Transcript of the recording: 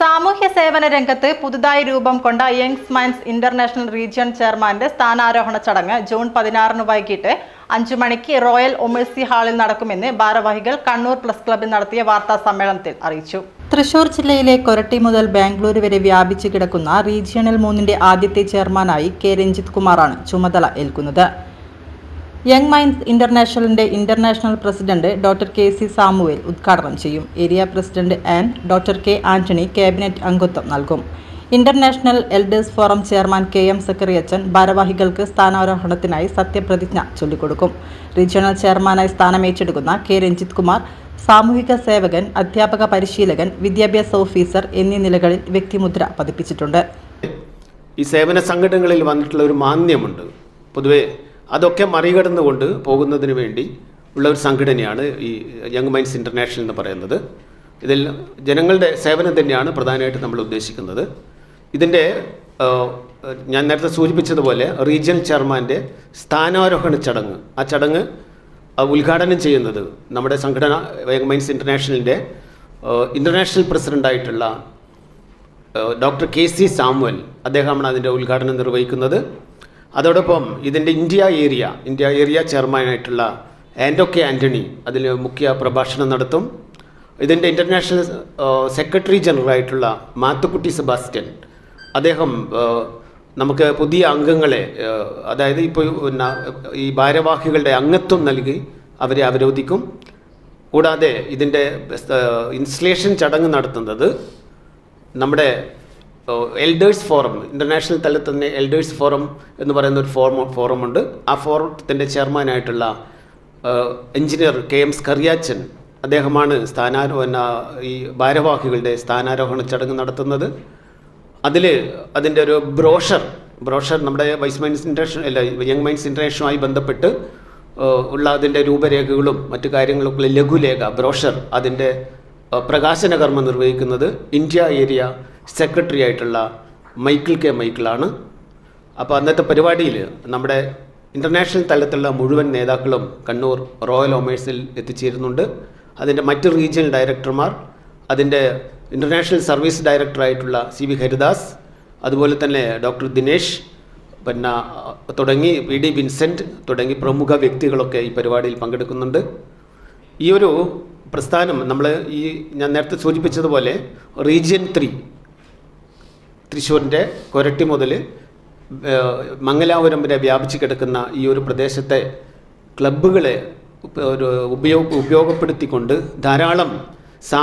സാമൂഹ്യ സേവന രംഗത്ത് പുതുതായി രൂപം കൊണ്ട യങ്സ് മൈൻസ് ഇന്റർനാഷണൽ റീജിയൺ ചെയർമാന്റെ സ്ഥാനാരോഹണ ചടങ്ങ് ജൂൺ പതിനാറിന് വൈകിട്ട് അഞ്ചു മണിക്ക് റോയൽ ഒമേഴ്സി ഹാളിൽ നടക്കുമെന്ന് ഭാരവാഹികൾ കണ്ണൂർ പ്ലസ് ക്ലബിൽ നടത്തിയ വാർത്താ സമ്മേളനത്തിൽ അറിയിച്ചു. തൃശൂർ ജില്ലയിലെ കൊരട്ടി മുതൽ ബാംഗ്ലൂർ വരെ വ്യാപിച്ചു കിടക്കുന്ന റീജിയണൽ മൂന്നിന്റെ ആദ്യത്തെ ചെയർമാനായി കെ രഞ്ജിത് കുമാറാണ് ചുമതല ഏൽക്കുന്നത്. Young mines ഇന്റർനാഷണലിന്റെ international president doctor K C Samuel ഉദ്ഘാടനം ചെയ്യും. Area president and doctor K Antony cabinet അംഗത്വം നൽകും. International elders forum chairman K M സക്കറിയച്ചൻ ഭാരവാഹികൾക്ക് സ്ഥാനാരോഹണത്തിനായി സത്യപ്രതിജ്ഞ ചൊല്ലിക്കൊടുക്കും. റീജിയണൽ ചെയർമാനായി സ്ഥാനമേറ്റെടുക്കുന്ന കെ രഞ്ജിത് കുമാർ സാമൂഹിക സേവകൻ അധ്യാപക പരിശീലകൻ വിദ്യാഭ്യാസ ഓഫീസർ എന്നീ നിലകളിൽ വ്യക്തിമുദ്ര പതിപ്പിച്ചിട്ടുണ്ട്. ഈ സേവന സംഘടനകളിൽ വന്നിട്ടുള്ള ഒരു മാന്യമുണ്ട് പൊതുവേ അതൊക്കെ മറികടന്നുകൊണ്ട് പോകുന്നതിന് വേണ്ടി ഉള്ള ഒരു സംഘടനയാണ് ഈ യങ് മൈൻഡ്സ് ഇന്റർനാഷണൽ എന്ന് പറയുന്നത്. ഇതിൽ ജനങ്ങളുടെ സേവനം തന്നെയാണ് പ്രധാനമായിട്ട് നമ്മൾ ഉദ്ദേശിക്കുന്നത്. ഇതിന്റെ ഞാൻ നേരത്തെ സൂചിപ്പിച്ചതുപോലെ റീജിയണൽ ചെയർമാന്റെ സ്ഥാനാരോഹണ ചടങ്ങ്. ആ ചടങ്ങ് ഉദ്ഘാടനം ചെയ്യുന്നത് നമ്മുടെ സംഘടന യങ് മൈൻസ് ഇന്റർനാഷണലിന്റെ ഇന്റർനാഷണൽ പ്രസിഡന്റായിട്ടുള്ള ഡോക്ടർ കെ സി സാമുവൽ. അദ്ദേഹമാണ് അതിന്റെ ഉദ്ഘാടനം നിർവഹിക്കുന്നത്. അതോടൊപ്പം ഇതിന്റെ ഇന്ത്യ ഏരിയ ഇന്ത്യ ഏരിയ ചെയർമാനായിട്ടുള്ള ആൻഡോ കെ ആന്റണി അതിൽ മുഖ്യ പ്രഭാഷണം നടത്തും. ഇതിന്റെ ഇന്റർനാഷണൽ സെക്രട്ടറി ജനറൽ ആയിട്ടുള്ള മാത്തുക്കുട്ടി സെബാസ്റ്റ്യൻ അദ്ദേഹം നമുക്ക് പുതിയ അംഗങ്ങളെ അതായത് ഇപ്പോൾ ഈ ഭാരവാഹികളുടെ അംഗത്വം നൽകി അവരെ അവരോധിക്കും. കൂടാതെ ഇതിന്റെ ഇൻസ്റ്റലേഷൻ ചടങ്ങ് നടത്തുന്നത് നമ്മുടെ എൽഡേഴ്സ് ഫോറം ഇന്റർനാഷണൽ തലത്തിൽ തന്നെ എൽഡേഴ്സ് ഫോറം എന്ന് പറയുന്ന ഒരു ഫോറം ഫോറമുണ്ട് ആ ഫോറത്തിന്റെ ചെയർമാനായിട്ടുള്ള എഞ്ചിനീയർ കെ എം സ്കറിയാച്ചൻ അദ്ദേഹമാണ് സ്ഥാനാരോഹണ ഈ ഭാരവാഹികളുടെ സ്ഥാനാരോഹണ ചടങ്ങ് നടത്തുന്നത്. അതിൽ അതിന്റെ ഒരു ബ്രോഷർ ബ്രോഷർ നമ്മുടെ വൈസ് മൈൻസ് ഇന്റേഷൻ അല്ല യങ് മൈൻസ് ഇന്റേഷനുമായി ബന്ധപ്പെട്ട് ഉള്ള അതിന്റെ രൂപരേഖകളും മറ്റു കാര്യങ്ങളൊക്കെ ലഘുലേഖ ബ്രോഷർ അതിന്റെ പ്രകാശന കർമ്മം നിർവഹിക്കുന്നത് ഇന്ത്യ ഏരിയ സെക്രട്ടറി ആയിട്ടുള്ള മൈക്കിൾ കെ മൈക്കിളാണ്. അപ്പോൾ അന്നത്തെ പരിപാടിയിൽ നമ്മുടെ ഇന്റർനാഷണൽ തലത്തിലുള്ള മുഴുവൻ നേതാക്കളും കണ്ണൂർ റോയൽ ഒമേഴ്സിൽ എത്തിച്ചേരുന്നുണ്ട്. അതിന്റെ മറ്റ് റീജിയണൽ ഡയറക്ടർമാർ അതിന്റെ ഇന്റർനാഷണൽ സർവീസ് ഡയറക്ടറായിട്ടുള്ള സി വി ഹരിദാസ് അതുപോലെ തന്നെ ഡോക്ടർ ദിനേഷ് പിന്നെ തുടങ്ങി വി ഡി വിൻസെന്റ് തുടങ്ങി പ്രമുഖ വ്യക്തികളൊക്കെ ഈ പരിപാടിയിൽ പങ്കെടുക്കുന്നുണ്ട്. ഈ ഒരു പ്രസ്ഥാനം നമ്മൾ ഈ ഞാൻ നേരത്തെ സൂചിപ്പിച്ചതുപോലെ റീജിയൻ ത്രീ തൃശ്ശൂരിന്റെ കൊരട്ടി മുതൽ മംഗലാപുരം വരെ വ്യാപിച്ച് കിടക്കുന്ന ഈ ഒരു പ്രദേശത്തെ ക്ലബ്ബുകളെ ഒരു ഉപയോഗ ഉപയോഗപ്പെടുത്തിക്കൊണ്ട് ധാരാളം